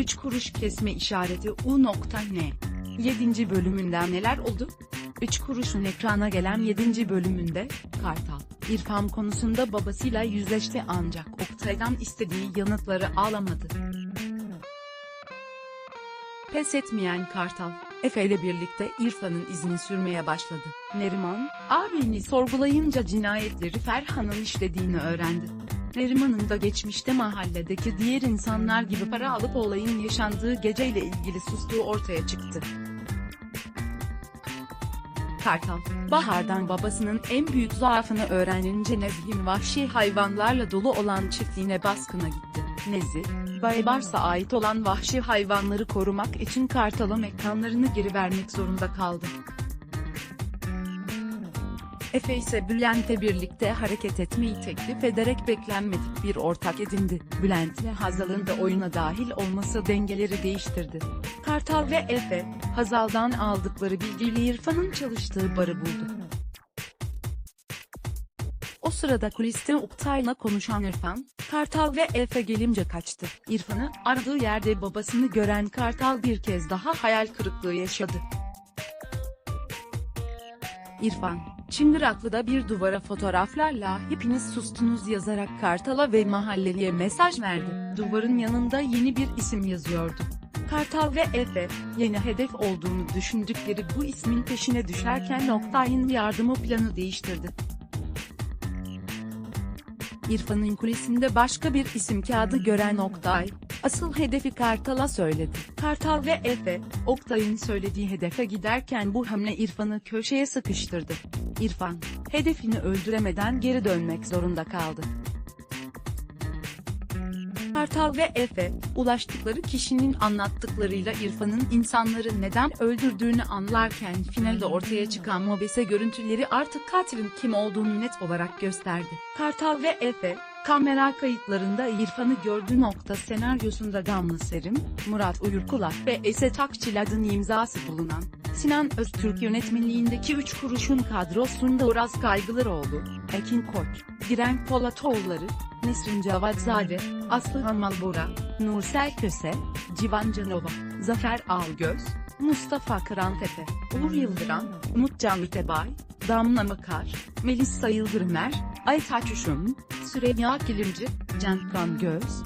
3 kuruş kesme işareti U nokta ne? 7. bölümünden neler oldu? 3 kuruşun ekrana gelen 7. bölümünde, Kartal, İrfan konusunda babasıyla yüzleşti ancak Oktay'dan istediği yanıtları alamadı. Pes etmeyen Kartal, Efe ile birlikte İrfan'ın izini sürmeye başladı. Neriman, abini sorgulayınca cinayetleri Ferhan'ın işlediğini öğrendi. Neriman'ın da geçmişte mahalledeki diğer insanlar gibi para alıp olayın yaşandığı geceyle ilgili sustuğu ortaya çıktı. Kartal, Bahar'dan babasının en büyük zaafını öğrenince Nezih'in vahşi hayvanlarla dolu olan çiftliğine baskına gitti. Nezih, Baybars'a ait olan vahşi hayvanları korumak için Kartal'a mekanlarını geri vermek zorunda kaldı. Efe ise Bülent'le birlikte hareket etmeyi teklif ederek beklenmedik bir ortak edindi. Bülent ile Hazal'ın da oyuna dahil olması dengeleri değiştirdi. Kartal ve Efe, Hazal'dan aldıkları bilgiyle İrfan'ın çalıştığı barı buldu. O sırada kuliste Oktay'la konuşan İrfan, Kartal ve Efe gelince kaçtı. İrfan'ı aradığı yerde babasını gören Kartal bir kez daha hayal kırıklığı yaşadı. İrfan, Çıngıraklı'da bir duvara fotoğraflarla hepiniz sustunuz yazarak Kartal'a ve mahalleliye mesaj verdi. Duvarın yanında yeni bir isim yazıyordu. Kartal ve Efe, yeni hedef olduğunu düşündükleri bu ismin peşine düşerken Oktay'ın yardımı planı değiştirdi. İrfan'ın kulisinde başka bir isim kağıdı gören Oktay, asıl hedefi Kartal'a söyledi. Kartal ve Efe, Oktay'ın söylediği hedefe giderken bu hamle İrfan'ı köşeye sıkıştırdı. İrfan, hedefini öldüremeden geri dönmek zorunda kaldı. Kartal ve Efe, ulaştıkları kişinin anlattıklarıyla İrfan'ın insanları neden öldürdüğünü anlarken finalde ortaya çıkan mobese görüntüleri artık katilin kim olduğunu net olarak gösterdi. Kartal ve Efe, kamera kayıtlarında İrfan'ı gördü. Nokta senaryosunda Damla Serim, Murat Uyurkulak ve Esat Akçilad'ın imzası bulunan, Sinan Öztürk yönetmenliğindeki 3 kuruşun kadrosunda Uraz Kaygılaroğlu, Ekin Koç, Giren Polatoğulları, Nesrin Cavatzade, Aslı Hamalbora, Nursel Köse, Civan Canova, Zafer Algöz, Mustafa Kırantepe, Uğur Yıldıran, Umutcan Mütebay, Damla Makar, Melisa Yıldırımer, Aytaç Uşum, Süreyya Kilimci, Can Göz,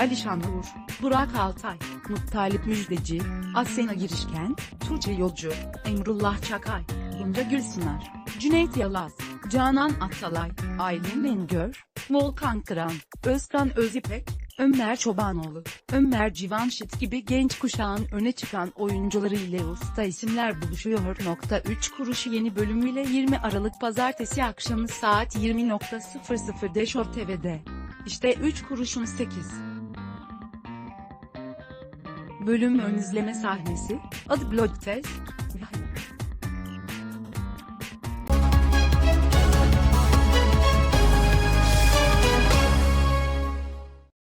Alişan Uğur, Burak Altay, Muttalip Müjdeci, Asena Girişken, Tuğçe Yolcu, Emrullah Çakay, Gunca Gülsınar, Cüneyt Yalaz, Canan Atalay, Aylin Mengör, Volkan Kıran, Özkan Özipek, Ömer Çobanoğlu, Ömer Civanşit gibi genç kuşağın öne çıkan oyuncuları ile usta isimler buluşuyor. 3 kuruşu yeni bölümüyle 20 Aralık Pazartesi akşamı saat 20.00'de Show TV'de. İşte 3 kuruşun 8. Bölüm ön izleme sahnesi, adı Blood Test,